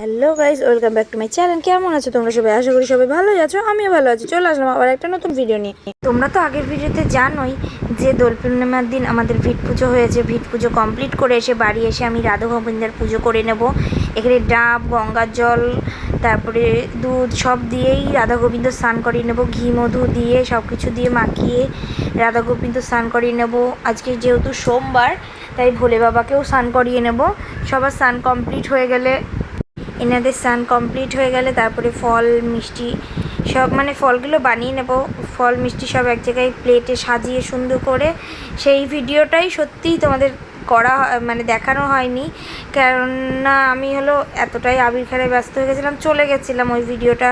Hello guys welcome back to my channel কেমন আছো তোমরা সবাই? আশা করি সবাই ভালোই আছো, আমিও ভালো আছি। চলে আসলাম আবার একটা নতুন ভিডিও নিয়ে। তোমরা তো আগের ভিডিওতে জানোই যে দোল পূর্ণিমার দিন আমাদের ভিট পুজো হয়েছে। ভিট পুজো কমপ্লিট করে এসে বাড়ি এসে আমি রাধা গোবিন্দের পুজো করে নেব। এখানে ডাব, গঙ্গার জল, তারপরে দুধ সব দিয়েই রাধা গোবিন্দ স্নান করিয়ে নেব। ঘি, মধু দিয়ে সব কিছু দিয়ে মাখিয়ে রাধা গোবিন্দ স্নান করিয়ে নেব। আজকে যেহেতু সোমবার, তাই ভোলে বাবাকেও স্নান করিয়ে নেব। সবার স্নান কমপ্লিট হয়ে গেলে এনাদের স্নান কমপ্লিট হয়ে গেলে তারপরে ফল, মিষ্টি সব মানে ফলগুলো বানিয়ে নেব। ফল, মিষ্টি সব এক জায়গায় প্লেটে সাজিয়ে সুন্দর করে। সেই ভিডিওটাই সত্যিই তোমাদের করা মানে দেখানো হয়নি। কেননা আমি হলো এতটাই আবির খেলায় ব্যস্ত হয়ে গেছিলাম, চলে গেছিলাম ওই ভিডিওটা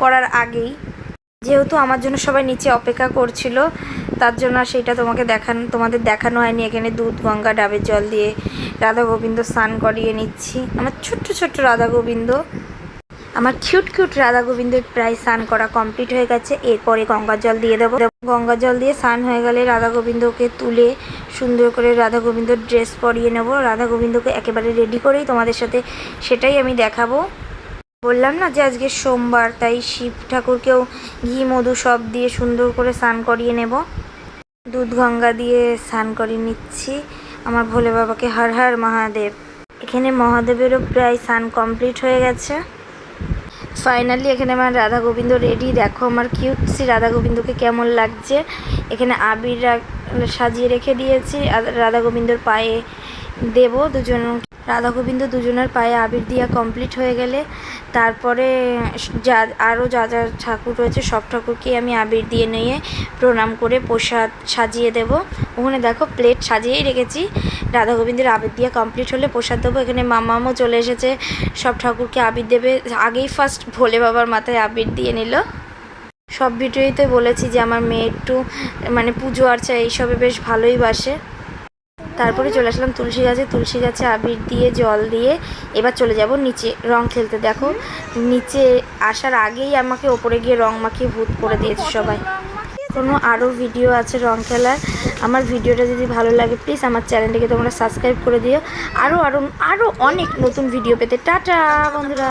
করার আগেই। যেহেতু আমার জন্য সবাই নিচে অপেক্ষা করছিল তার জন্য সেইটা তোমাকে দেখানো, তোমাদের দেখানো হয়নি। এখানে দুধ, গঙ্গা, ডাবের জল দিয়ে রাধা গোবিন্দ স্নান করিয়ে নিচ্ছি। আমার ছোট্ট ছোট্ট রাধা গোবিন্দ। আমার কিউট কিউট রাধা গোবিন্দের প্রায় স্নান করা কমপ্লিট হয়ে গেছে। এরপরে গঙ্গা জল দিয়ে দেবো। গঙ্গা জল দিয়ে স্নান হয়ে গেলে রাধা গোবিন্দকে তুলে সুন্দর করে রাধা গোবিন্দ ড্রেস পরিয়ে নেব। রাধা গোবিন্দকে একেবারে রেডি করেই তোমাদের সাথে সেটাই আমি দেখাবো। বললাম না যে আজকে সোমবার, তাই শিব ঠাকুরকেও ঘি, মধু সব দিয়ে সুন্দর করে স্নান করিয়ে নেব। দুধ গঙ্গা দিয়ে স্নান করে নিচ্ছি। আমার ভোলে বাবাকে হর হর মহাদেব। এখানে মহাদেবেরও প্রায় স্নান কমপ্লিট হয়ে গেছে। ফাইনালি এখানে আমার রাধা গোবিন্দ রেডি দেখো আমার কিউটসি রাধা গোবিন্দকে কেমন লাগছে। এখানে আবির সাজিয়ে রেখে দিয়েছি। রাধা গোবিন্দর পায়ে দেব। দুজন রাধা গোবিন্দ দুজনের পায়ে আবির দিয়া কমপ্লিট হয়ে গেলে, তারপরে যা আরও যা যা ঠাকুর রয়েছে, সব ঠাকুরকে আমি আবির দিয়ে নিয়ে প্রণাম করে প্রসাদ সাজিয়ে দেব। ওখানে দেখো প্লেট সাজিয়েই রেখেছি। রাধা গোবিন্দের আবির দিয়ে কমপ্লিট হলে প্রসাদ দেবো। এখানে মামামও চলে এসেছে। সব ঠাকুরকে আবির দেবে। আগেই ফার্স্ট ভোলে বাবার মাথায় আবির দিয়ে নিল। সব ভিডিওতে বলেছি যে আমার মেয়ে একটু মানে পুজো আর্চা এইসবে বেশ ভালোই বাসে। তারপরে চলে আসলাম তুলসী গাছে। তুলসী গাছে আবির দিয়ে, জল দিয়ে এবার চলে যাব নিচে রং খেলতে। দেখো, নিচে আসার আগেই আমাকে ওপরে গিয়ে রং মাখিয়ে ভূত করে দিয়েছে সবাই। কোনো আরও ভিডিও আছে রং খেলার? আমার ভিডিওটা যদি ভালো লাগে প্লিজ আমার চ্যানেলটিকে তোমরা সাবস্ক্রাইব করে দিও। আরও আরও আরও অনেক নতুন ভিডিও পেতে। টাটা, বন্ধুরা।